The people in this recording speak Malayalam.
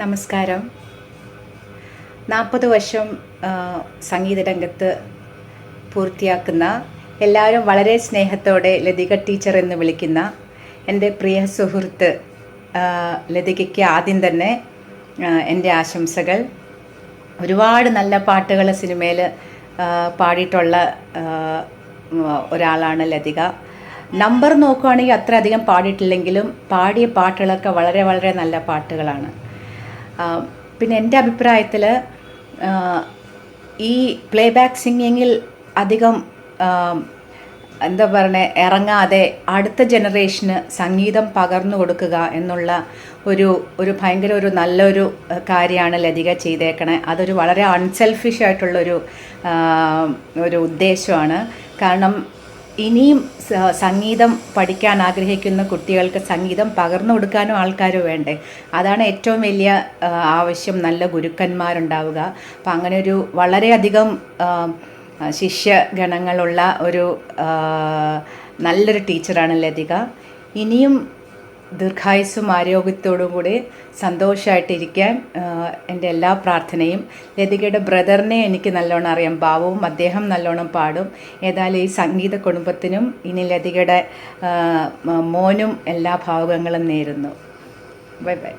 നമസ്കാരം. നാൽപ്പത് വർഷം സംഗീത രംഗത്ത് പൂർത്തിയാക്കുന്ന എല്ലാവരും വളരെ സ്നേഹത്തോടെ ലതിക ടീച്ചർ എന്ന് വിളിക്കുന്ന എന്റെ പ്രിയ സുഹൃത്ത് ലതികയ്ക്ക് ആദ്യം തന്നെ എന്റെ ആശംസകൾ. ഒരുപാട് നല്ല പാട്ടുകൾ സിനിമയിൽ പാടിയിട്ടുള്ള ഒരാളാണ് ലതിക. നമ്പർ നോക്കുകയാണെങ്കിൽ അത്ര അധികം പാടിയിട്ടില്ലെങ്കിലും പാടിയ പാട്ടുകളൊക്കെ വളരെ വളരെ നല്ല പാട്ടുകളാണ്. പിന്നെ എന്റെ അഭിപ്രായത്തിൽ ഈ പ്ലേബാക്ക് സിംഗിങ്ങിൽ അധികം എന്താ പറയണേ ഇറങ്ങാതെ അടുത്ത ജനറേഷന് സംഗീതം പകർന്നു കൊടുക്കുക എന്നുള്ള ഒരു ഒരു ഭയങ്കര ഒരു നല്ലൊരു കാര്യമാണ് ലതിക ചെയ്തേക്കണേ. അതൊരു വളരെ അൺസെൽഫിഷ് ആയിട്ടുള്ളൊരു ഒരു ഉദ്ദേശമാണ്. കാരണം ഇനിയും സംഗീതം പഠിക്കാൻ ആഗ്രഹിക്കുന്ന കുട്ടികൾക്ക് സംഗീതം പകർന്നു കൊടുക്കാനും ആൾക്കാർ വേണ്ടേ? അതാണ് ഏറ്റവും വലിയ ആവശ്യം. നല്ല ഗുരുക്കന്മാരുണ്ടാവുക. അപ്പം അങ്ങനെ ഒരു വളരെയധികം ശിഷ്യഗണങ്ങളുള്ള ഒരു നല്ലൊരു ടീച്ചറാണ് ലതിക. ഇനിയും ദീർഘായുസ്സും ആരോഗ്യത്തോടും കൂടി സന്തോഷമായിട്ടിരിക്കാൻ എന്റെ എല്ലാ പ്രാർത്ഥനയും ലതികയുടെ ബ്രദറിനെ എനിക്ക് നല്ലോണം അറിയാം. ഭാവവും അദ്ദേഹം നല്ലോണം പാടും. ഏതായാലും ഈ സംഗീത കുടുംബത്തിനും ഇനി ലതികയുടെ മോനും എല്ലാ ഭാവങ്ങളും നേരുന്നു. Bye bye.